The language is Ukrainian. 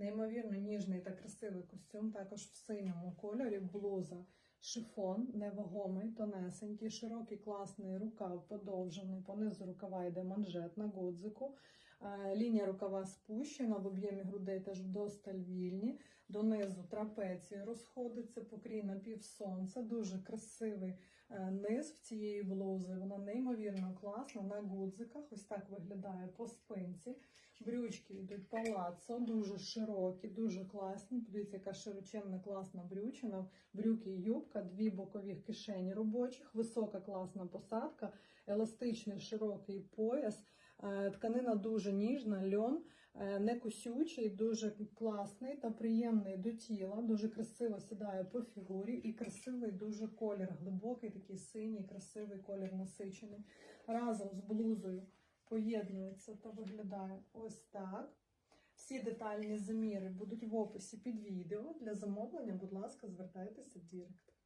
Неймовірно ніжний та красивий костюм, також в синьому кольорі, блуза, шифон, невагомий, тонесенький, широкий, класний рукав, подовжений, понизу рукава йде манжет на гудзику. Е, Лінія рукава спущена, в об'ємі грудей теж вдосталь вільні. Донизу трапеція розходиться, покрій на півсонця. Дуже красивий е, низ в цієї блузи. Вона неймовірно класна на гудзиках. Ось так виглядає по спинці. Брючки йдуть палацо, дуже широкі, дуже класні. Подивіться, яка широченна класна брючина. Брюки і юбка, дві бокові кишені робочих, висока класна посадка, еластичний широкий пояс. Е, Тканина дуже ніжна, льон, е, не кусючий, дуже класний та приємний до тіла, дуже красиво сідає по фігурі і красивий дуже колір, глибокий, такий синій, красивий колір насичений. Разом з блузою поєднується та виглядає ось так. Всі детальні заміри будуть в описі під відео. Для замовлення, будь ласка, звертайтеся в Дірект.